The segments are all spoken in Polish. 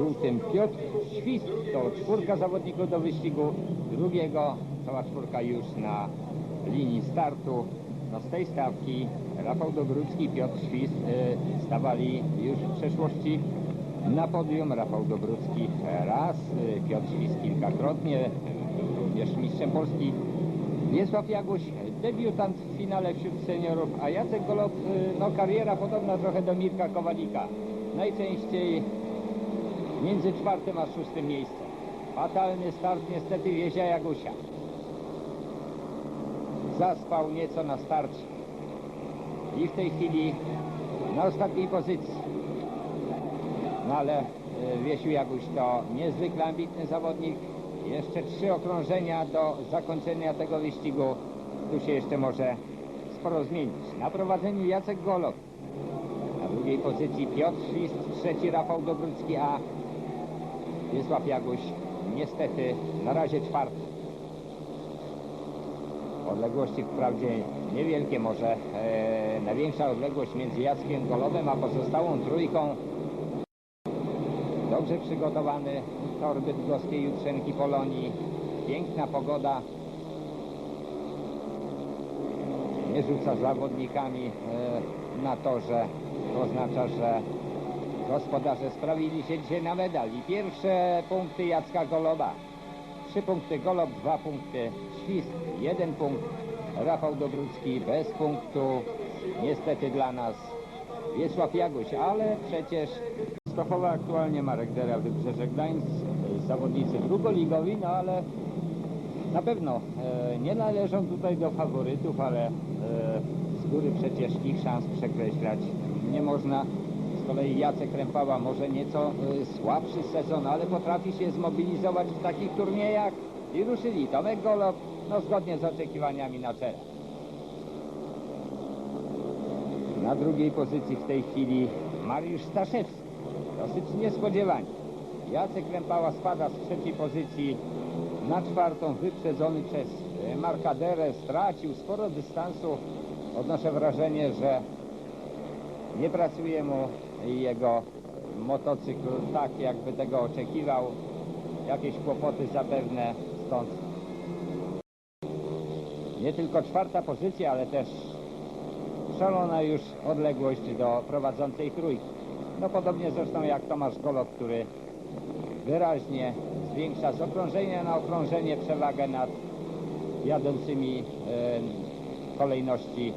żółtym Piotr Świst. To czwórka zawodników do wyścigu drugiego. Cała czwórka już na linii startu. No z tej stawki Rafał Dobrucki i Piotr Świst y, stawali już w przeszłości na podium. Rafał Dobrucki raz, y, Piotr Świst kilkakrotnie, również mistrzem Polski. Wiesław Jaguś, debiutant w finale wśród seniorów, a Jacek Golob, y, no kariera podobna trochę do Mirka Kowalika. Najczęściej między czwartym a szóstym miejscem. Fatalny start niestety Wiezia Jagusia. Zaspał nieco na starcie. I w tej chwili na ostatniej pozycji. No ale y, Wiesiu Jaguś to niezwykle ambitny zawodnik. Jeszcze trzy okrążenia do zakończenia tego wyścigu. Tu się jeszcze może sporo zmienić. Na prowadzeniu Jacek Golob. Na drugiej pozycji Piotr Świst, trzeci Rafał Dobrucki, a Wiesław Jaguś niestety na razie czwarty. Odległości wprawdzie niewielkie, może e, największa odległość między Jackiem Golobem a pozostałą trójką. Dobrze przygotowany tor bydgoskiej Jutrzenki Polonii. Piękna pogoda. Nie rzuca zawodnikami e, na torze. To oznacza, że gospodarze sprawili się dzisiaj na medal. I pierwsze punkty Jacka Goloba. Trzy punkty Golob, dwa punkty Świst, jeden punkt Rafał Dobrucki bez punktu. Niestety dla nas Wiesław Jaguś, ale przecież Stochowa aktualnie Marek Dera, Wybrzeże Gdańsk, zawodnicy drugoligowi, no ale na pewno e, nie należą tutaj do faworytów, ale e, z góry przecież ich szans przekreślać nie można. Kolei Jacek Rępała może nieco e, słabszy sezon, ale potrafi się zmobilizować w takich turniejach i ruszyli. Tomek Golob, no zgodnie z oczekiwaniami na czele. Na drugiej pozycji w tej chwili Mariusz Staszewski. Dosyć niespodziewanie. Jacek Rępała spada z trzeciej pozycji na czwartą, wyprzedzony przez e, Marka Derę. Stracił sporo dystansu. Odnoszę wrażenie, że nie pracuje mu jego motocykl tak, jakby tego oczekiwał. Jakieś kłopoty zapewne stąd. Nie tylko czwarta pozycja, ale też szalona już odległość do prowadzącej trójki. No podobnie zresztą jak Tomasz Golo, który wyraźnie zwiększa z okrążenia na okrążenie przewagę nad jadącymi e, kolejności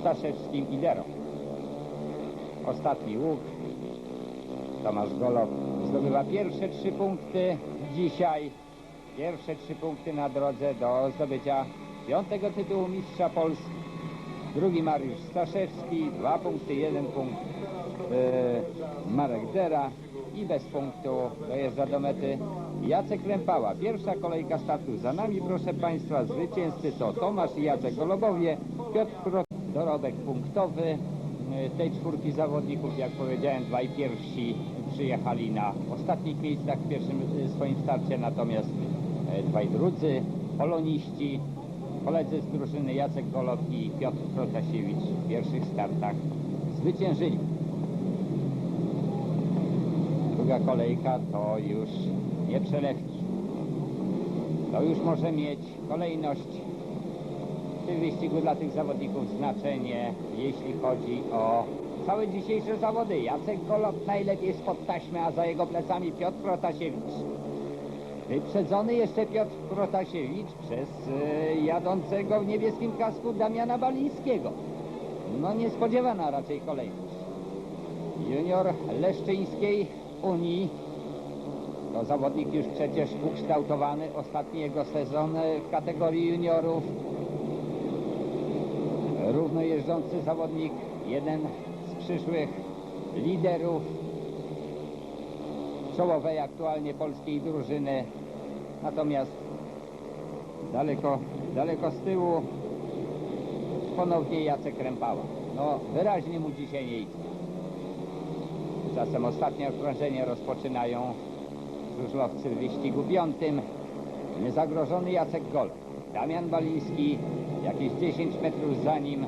Staszewskim i. Ostatni łuk. Tomasz Golob zdobywa pierwsze trzy punkty dzisiaj. Pierwsze trzy punkty na drodze do zdobycia piątego tytułu mistrza Polski. Drugi Mariusz Staszewski, dwa punkty, jeden punkt e, Marek Dera i bez punktu dojeżdża do mety Jacek Rępała. Pierwsza kolejka startu za nami, proszę Państwa. Zwycięzcy to Tomasz i Jacek Golobowie, Piotr Pro, dorobek punktowy tej czwórki zawodników. Jak powiedziałem, dwaj pierwsi przyjechali na ostatnich miejscach w pierwszym e, swoim starcie, natomiast e, dwaj drudzy, poloniści, koledzy z drużyny Jacek Golob i Piotr Protasiewicz w pierwszych startach zwyciężyli. Druga kolejka to już nie przelewki. To już może mieć kolejność tym wyścigu dla tych zawodników znaczenie, jeśli chodzi o całe dzisiejsze zawody. Jacek Golob najlepiej spod taśmy, a za jego plecami Piotr Protasiewicz. Wyprzedzony jeszcze Piotr Protasiewicz przez e, jadącego w niebieskim kasku Damiana Balińskiego. No niespodziewana raczej kolejność. Junior Leszczyńskiej Unii to zawodnik już przecież ukształtowany. Ostatni jego sezon w kategorii juniorów. Równo jeżdżący zawodnik, jeden z przyszłych liderów czołowej aktualnie polskiej drużyny. Natomiast daleko, daleko z tyłu ponownie Jacek Rępała. No wyraźnie mu dzisiaj nie idzie. Czasem ostatnie okrążenie rozpoczynają żużlowcy w wyścigu piątym. Niezagrożony Jacek Gol. Damian Baliński jakieś 10 metrów za nim.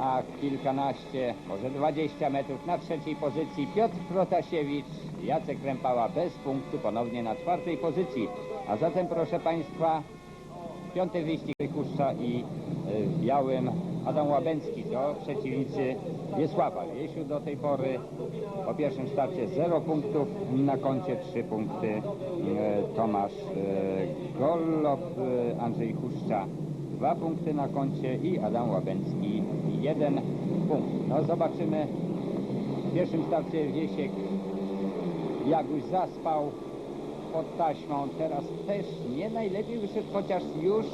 a kilkanaście, może 20 metrów na trzeciej pozycji Piotr Protasiewicz, Jacek Krępała bez punktu, ponownie na czwartej pozycji. A zatem proszę Państwa, piąty wyścig Kuszcza i y, w białym Adam Łabęcki to przeciwnicy Wiesława. Wiesiu do tej pory po pierwszym starcie 0 punktów, na koncie 3 punkty y, Tomasz y, Gollob, y, Andrzej Kuszcza 2 punkty na koncie i Adam Łabęcki 1 punkt. No zobaczymy w pierwszym starcie Wiesiek Jaguś zaspał pod taśmą. Teraz też nie najlepiej wyszedł, chociaż już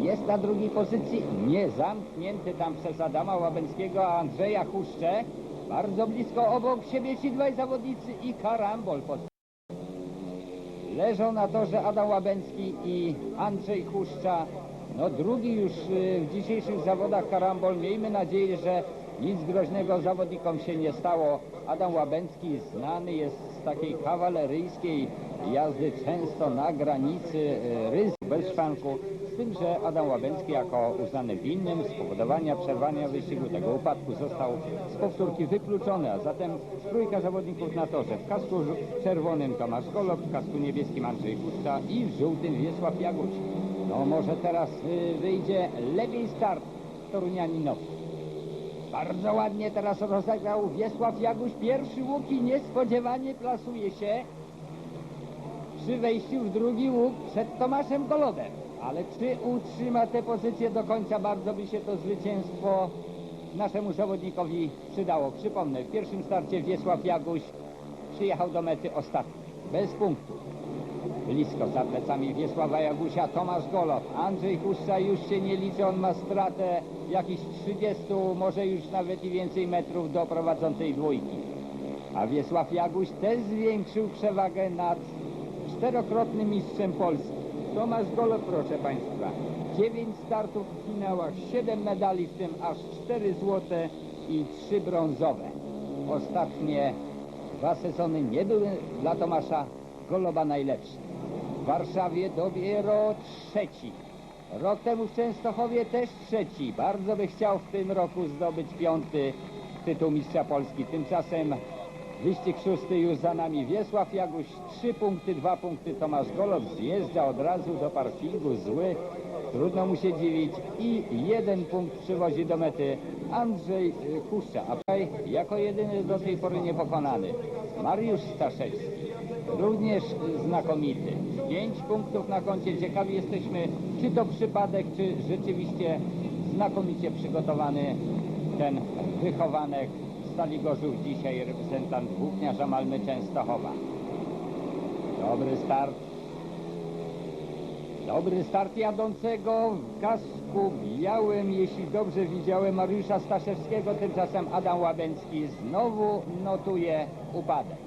jest na drugiej pozycji. Nie zamknięty tam przez Adama Łabęckiego, a Andrzeja Huszcze. Bardzo blisko obok siebie ci dwaj zawodnicy i karambol pod Leżą na torze Adam Łabęcki i Andrzej Huszcza. No drugi już y, w dzisiejszych zawodach karambol. Miejmy nadzieję, że nic groźnego zawodnikom się nie stało. Adam Łabęcki znany jest z takiej kawaleryjskiej jazdy często na granicy y, ryzyk bez szwanku. Z tym, że Adam Łabęcki jako uznany winnym spowodowania przerwania wyścigu tego upadku został z powtórki wykluczony, a zatem trójka zawodników na torze. W kasku czerwonym Tomasz Golob, w kasku niebieskim Andrzej Puszcza i w żółtym Wiesław Jaguś. No może teraz y, wyjdzie lepiej start Torunianinowi. Bardzo ładnie teraz rozegrał Wiesław Jaguś. Pierwszy łuk i niespodziewanie plasuje się przy wejściu w drugi łuk przed Tomaszem Golobem. Ale czy utrzyma tę pozycję do końca? Bardzo by się to zwycięstwo naszemu zawodnikowi przydało. Przypomnę, w pierwszym starcie Wiesław Jaguś przyjechał do mety ostatni, bez punktu. Blisko za plecami Wiesława Jagusia Tomasz Golow. Andrzej Huszcza już się nie liczy, on ma stratę jakichś 30, może już nawet i więcej metrów do prowadzącej dwójki. A Wiesław Jaguś też zwiększył przewagę nad czterokrotnym mistrzem Polski. Tomasz Golow, proszę Państwa, 9 startów w finałach, 7 medali, w tym aż 4 złote i 3 brązowe. Ostatnie dwa sezony nie były dla Tomasza Goloba najlepsze. W Warszawie dopiero trzeci. Rok temu w Częstochowie też trzeci. Bardzo by chciał w tym roku zdobyć piąty tytuł mistrza Polski. Tymczasem wyścig szósty już za nami. Wiesław Jaguś, trzy punkty, dwa punkty. Tomasz Golob zjeżdża od razu do parkingu, zły. Trudno mu się dziwić. I jeden punkt przywozi do mety Andrzej y, Kuszcza. A tutaj jako jedyny do tej pory niepokonany. Mariusz Staszewski. Również znakomity. Pięć punktów na koncie. Ciekawi jesteśmy, czy to przypadek, czy rzeczywiście znakomicie przygotowany ten wychowanek Stali Gorzów, dzisiaj reprezentant włókniarza Malmy Częstochowa. Dobry start. Dobry start jadącego w kasku białym, jeśli dobrze widziałem Mariusza Staszewskiego, tymczasem Adam Łabęcki znowu notuje upadek.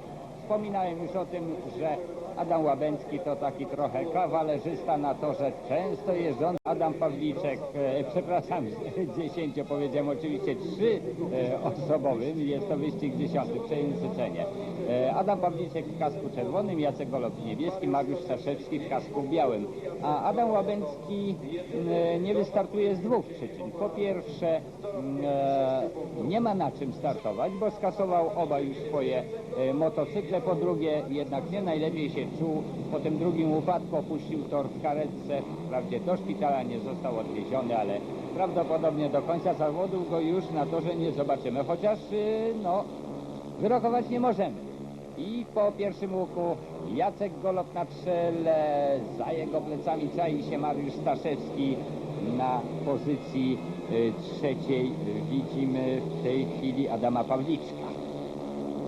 Wspominałem już o tym, że Adam Łabęcki to taki trochę kawalerzysta na torze, często jeżdżący. Adam Pawliczek, e, przepraszam, dziesięcio powiedziałem, oczywiście trzy e, jest to wyścig dziesiąty, przejęzyczenie. E, Adam Pawliczek w kasku czerwonym, Jacek Golob w niebieskim, Mariusz Staszewski w kasku białym. A Adam Łabęcki e, nie wystartuje z dwóch przyczyn. Po pierwsze, mm, e, nie ma na czym startować, bo skasował obaj już swoje motocykle. Po drugie, jednak nie najlepiej się czuł. Po tym drugim upadku opuścił tor w karetce. Wprawdzie do szpitala nie został odwieziony, ale prawdopodobnie do końca zawodów go już na torze nie zobaczymy. Chociaż, no, wyrokować nie możemy. I po pierwszym łuku Jacek Golob na czele, za jego plecami czai się Mariusz Staszewski na pozycji y, trzeciej. Widzimy w tej chwili Adama Pawliczka.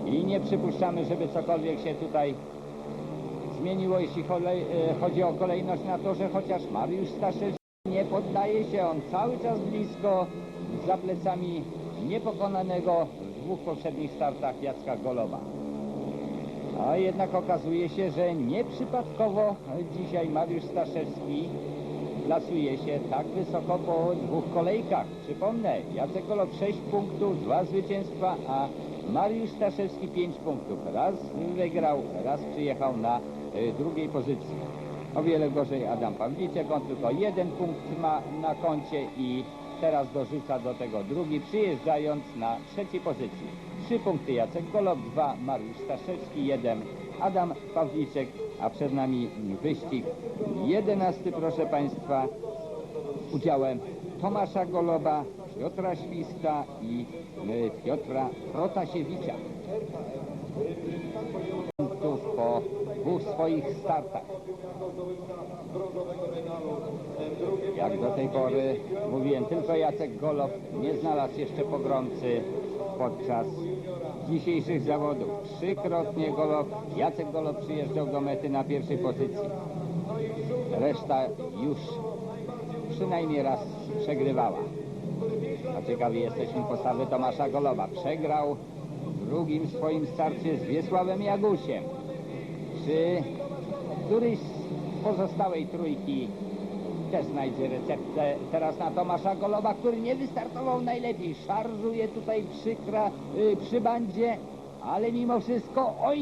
I nie przypuszczamy, żeby cokolwiek się tutaj zmieniło, jeśli e, chodzi o kolejność na torze, chociaż Mariusz Staszewski nie poddaje się, on cały czas blisko za plecami niepokonanego w dwóch poprzednich startach Jacka Goloba. A jednak okazuje się, że nieprzypadkowo dzisiaj Mariusz Staszewski plasuje się tak wysoko po dwóch kolejkach. Przypomnę, Jacek Golob 6 punktów, dwa zwycięstwa, a Mariusz Staszewski 5 punktów. Raz wygrał, raz przyjechał na y, drugiej pozycji. O wiele gorzej Adam Pawliczek, on tylko jeden punkt ma na koncie i teraz dorzuca do tego drugi, przyjeżdżając na trzeciej pozycji. Trzy punkty Jacek Golob, dwa Mariusz Staszewski, jeden Adam Pawliczek, a przed nami wyścig jedenasty, proszę Państwa, z udziałem Tomasza Goloba, Piotra Śwista i y, Piotra Protasiewicza. Punktów po dwóch swoich startach. Jak do tej pory mówiłem, tylko Jacek Golob nie znalazł jeszcze pogromcy podczas dzisiejszych zawodów. Trzykrotnie Golob, Jacek Golob przyjeżdżał do mety na pierwszej pozycji. Reszta już przynajmniej raz przegrywała. A ciekawi jesteśmy postawy Tomasza Goloba. Przegrał w drugim swoim starcie z Wiesławem Jagusiem. Czy któryś z pozostałej trójki też znajdzie receptę teraz na Tomasza Goloba, który nie wystartował najlepiej. Szarżuje tutaj przy, kra, y, przy bandzie, ale mimo wszystko, oj,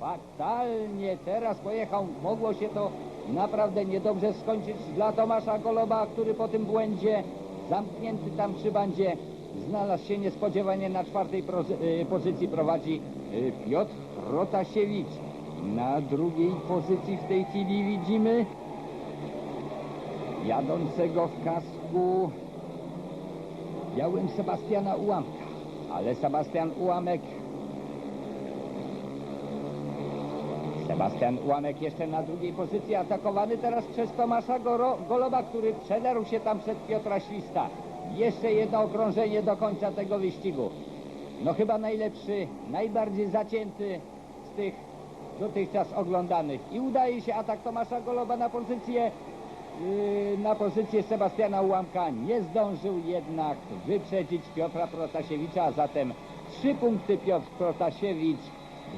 fatalnie teraz pojechał. Mogło się to naprawdę niedobrze skończyć dla Tomasza Goloba, który po tym błędzie zamknięty tam przy bandzie znalazł się niespodziewanie na czwartej y, pozycji prowadzi y, Piotr Protasiewicz. Na drugiej pozycji w tej chwili widzimy jadącego w kasku białym Sebastiana Ułamka. Ale Sebastian Ułamek Sebastian Ułamek jeszcze na drugiej pozycji atakowany teraz przez Tomasza Goro, Goloba, który przedarł się tam przed Piotra Śwista. Jeszcze jedno okrążenie do końca tego wyścigu. No chyba najlepszy, najbardziej zacięty z tych dotychczas oglądanych. I udaje się atak Tomasza Goloba na pozycję na pozycję Sebastiana Ułamka nie zdążył jednak wyprzedzić Piotra Protasiewicza, a zatem trzy punkty Piotr Protasiewicz,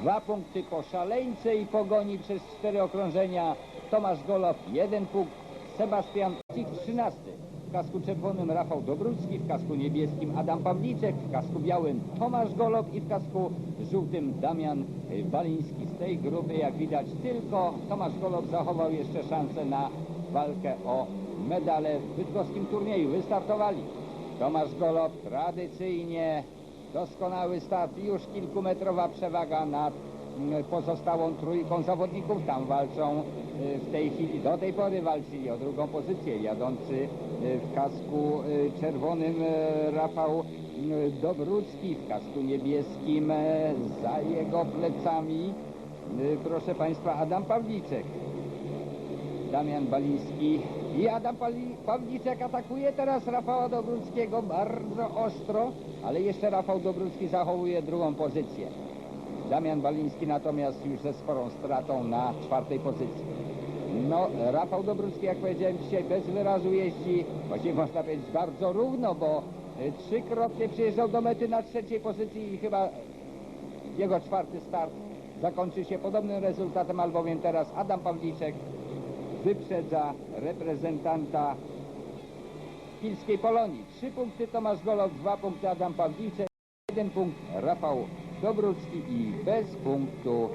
dwa punkty po szaleńce i pogoni przez cztery okrążenia Tomasz Golob, jeden punkt, Sebastian Cich, trzynasty. W kasku czerwonym Rafał Dobrucki, w kasku niebieskim Adam Pawliczek, w kasku białym Tomasz Golob i w kasku żółtym Damian Baliński. Z tej grupy, jak widać, tylko Tomasz Golob zachował jeszcze szansę na walkę o medale w bydgoskim turnieju. Wystartowali. Tomasz Golob tradycyjnie doskonały start, już kilkumetrowa przewaga nad mm, pozostałą trójką zawodników. Tam walczą y, w tej chwili, do tej pory walczyli o drugą pozycję. Jadący y, w kasku y, czerwonym Rafał Dobrucki, w kasku niebieskim za jego plecami. Proszę Państwa, Adam Pawliczek. Damian Baliński i Adam Pali- atakuje teraz Rafała Dobruckiego bardzo ostro, ale jeszcze Rafał Dobrucki zachowuje drugą pozycję. Damian Baliński natomiast już ze sporą stratą na czwartej pozycji. No, Rafał Dobrucki, jak powiedziałem dzisiaj, bez wyrazu jeździ, właściwie można powiedzieć bardzo równo, bo y, trzykrotnie przyjeżdżał do mety na trzeciej pozycji i chyba jego czwarty start zakończy się podobnym rezultatem, albowiem teraz Adam Pawliczek wyprzedza reprezentanta Pilskiej Polonii. Trzy punkty Tomasz Golow, dwa punkty Adam Pawliczek, jeden punkt Rafał Dobrucki i bez punktu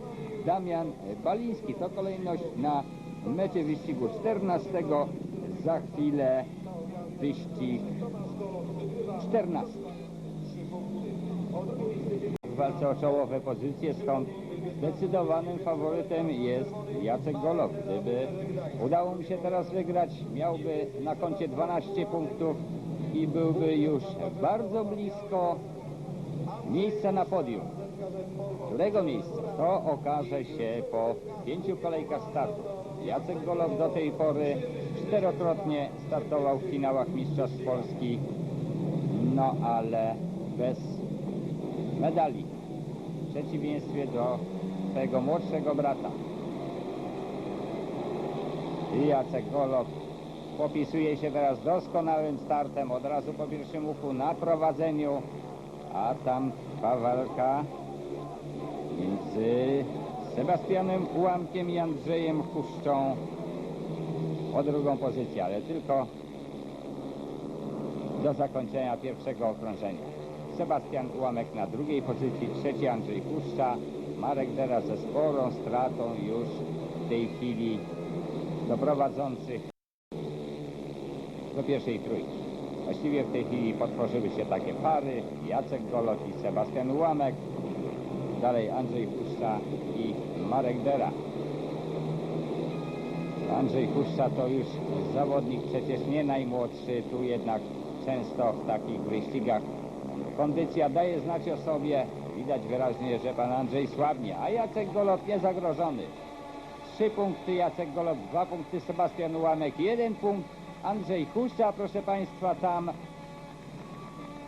Damian Baliński. To kolejność na mecie wyścigu 14. Za chwilę wyścig 14. W walce o czołowe pozycje, stąd zdecydowanym faworytem jest Jacek Golow. Gdyby udało mu się teraz wygrać, miałby na koncie 12 punktów i byłby już bardzo blisko miejsca na podium. Którego miejsca? To okaże się po pięciu kolejkach startów. Jacek Golow do tej pory czterokrotnie startował w finałach Mistrzostw Polski, no ale bez medali. Przeciwieństwie do swojego młodszego brata. I Jacek Golow popisuje się teraz doskonałym startem od razu po pierwszym uchu na prowadzeniu, a tam walka między Sebastianem Ułamkiem i Andrzejem Huszczą o drugą pozycję, ale tylko do zakończenia pierwszego okrążenia. Sebastian Ułamek na drugiej pozycji, trzeci Andrzej Puszcza, Marek teraz ze sporą stratą już w tej chwili do prowadzących do pierwszej trójki. Właściwie w tej chwili potworzyły się takie pary. Jacek Golot i Sebastian Ułamek. Dalej Andrzej Puszcza i Marek Dera. Andrzej Puszcza to już zawodnik przecież nie najmłodszy, tu jednak często w takich wyścigach kondycja daje znać o sobie. Widać wyraźnie, że pan Andrzej słabnie, a Jacek Golot niezagrożony. Trzy punkty Jacek Golot, dwa punkty Sebastian Ułamek, jeden punkt Andrzej Puszcza, proszę państwa, tam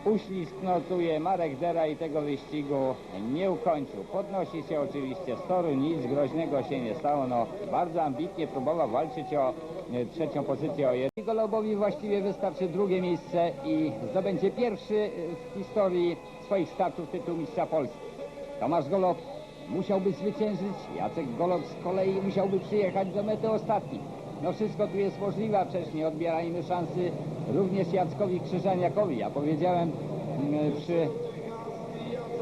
uślizg notuje Marek Dera i tego wyścigu nie ukończył. Podnosi się oczywiście z toru, nic groźnego się nie stało. No, bardzo ambitnie próbował walczyć o e, trzecią pozycję o. Golobowi właściwie wystarczy drugie miejsce i zdobędzie pierwszy e, w historii swoich startów tytuł mistrza Polski. Tomasz Golob musiałby zwyciężyć, Jacek Golob z kolei musiałby przyjechać do mety ostatni. No wszystko tu jest możliwe, przecież nie odbierajmy szansy również Jackowi Krzyżaniakowi. Ja powiedziałem mm, przy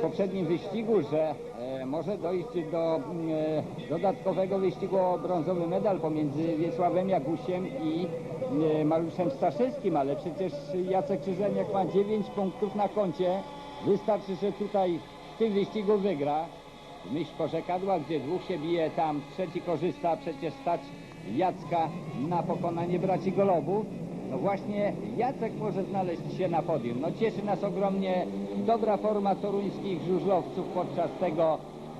poprzednim wyścigu, że e, może dojść do mm, dodatkowego wyścigu o brązowy medal pomiędzy Wiesławem Jagusiem i e, Mariuszem Staszewskim, ale przecież Jacek Krzyżaniak ma 9 punktów na koncie. Wystarczy, że tutaj w tym wyścigu wygra. Myśl porzekadła, gdzie dwóch się bije, tam trzeci korzysta, przecież stać Jacka na pokonanie braci Golobów. No właśnie Jacek może znaleźć się na podium. No cieszy nas ogromnie dobra forma toruńskich żużlowców podczas tego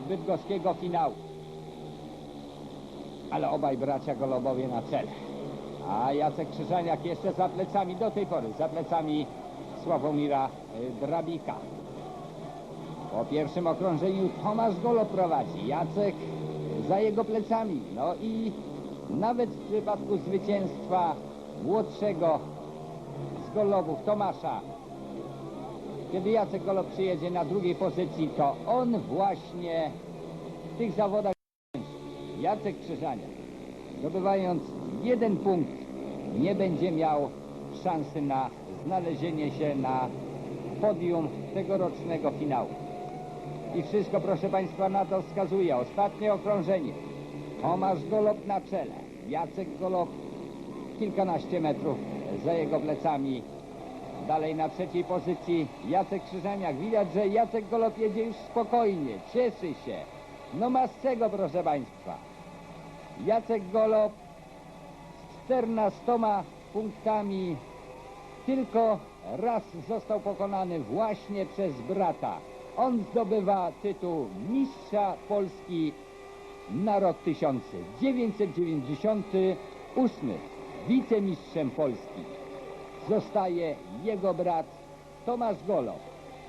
bydgoskiego finału. Ale obaj bracia Golobowie na czele. A Jacek Krzyżaniak jeszcze za plecami do tej pory, za plecami Sławomira y, Drabika. Po pierwszym okrążeniu Tomasz Golo prowadzi, Jacek za jego plecami. No i nawet w przypadku zwycięstwa młodszego z Golobów, Tomasza, kiedy Jacek Golo przyjedzie na drugiej pozycji, to on właśnie w tych zawodach Jacek Krzyżania, zdobywając jeden punkt, nie będzie miał szansy na znalezienie się na podium tegorocznego finału. I wszystko, proszę Państwa, na to wskazuje. Ostatnie okrążenie. Tomasz Golob na czele. Jacek Golob kilkanaście metrów za jego plecami. Dalej na trzeciej pozycji Jacek Krzyżaniak. Widać, że Jacek Golob jedzie już spokojnie, cieszy się. No ma z czego, proszę Państwa. Jacek Golob z 14 punktami tylko raz został pokonany właśnie przez brata. On zdobywa tytuł mistrza Polski na rok 1998. Wicemistrzem Polski zostaje jego brat Tomasz Golow.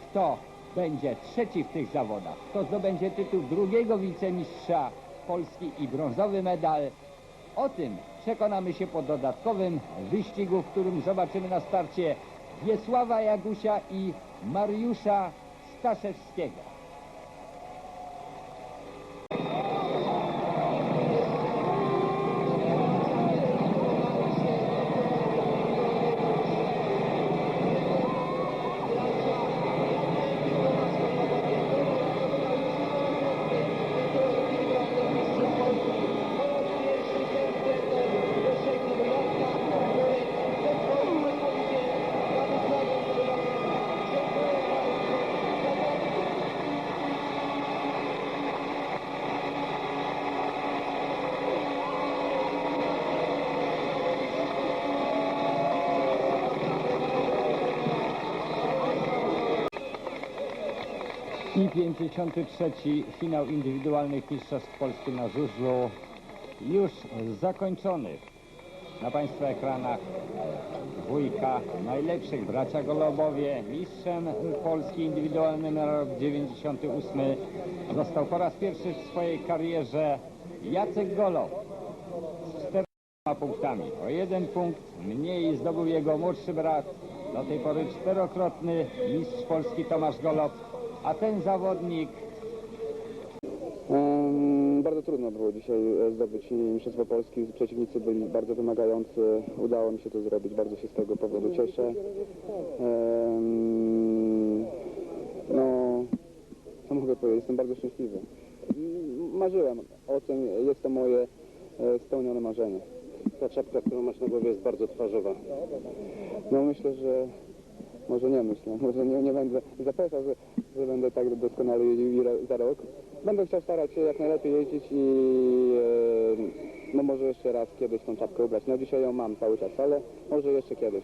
Kto będzie trzeci w tych zawodach, kto zdobędzie tytuł drugiego wicemistrza Polski i brązowy medal, o tym przekonamy się po dodatkowym wyścigu, w którym zobaczymy na starcie Wiesława Jagusia i Mariusza Staszewskiego. I 53. finał indywidualnych mistrzostw Polski na żużlu już zakończony. Na Państwa ekranach dwójka najlepszych bracia Golobowie. Mistrzem Polski indywidualnym na rok 98 został po raz pierwszy w swojej karierze Jacek Golob z czterema punktami. O jeden punkt mniej zdobył jego młodszy brat, do tej pory czterokrotny mistrz Polski Tomasz Golob, a ten zawodnik Bardzo trudno było dzisiaj e, zdobyć Mistrzostwo Polski. Przeciwnicy byli bardzo wymagający. Udało mi się to zrobić. Bardzo się z tego powodu cieszę. No, co mogę powiedzieć? Jestem bardzo szczęśliwy. Marzyłem o tym. Jest to moje e, spełnione marzenie. ta czapka, którą masz na głowie jest bardzo twarzowa. No myślę, że może nie myślę, może nie, nie będę zapewniał, że, że będę tak doskonale jeździł za rok. Będę chciał starać się jak najlepiej jeździć i e, no może jeszcze raz kiedyś tą czapkę ubrać. No dzisiaj ją mam cały czas, ale może jeszcze kiedyś.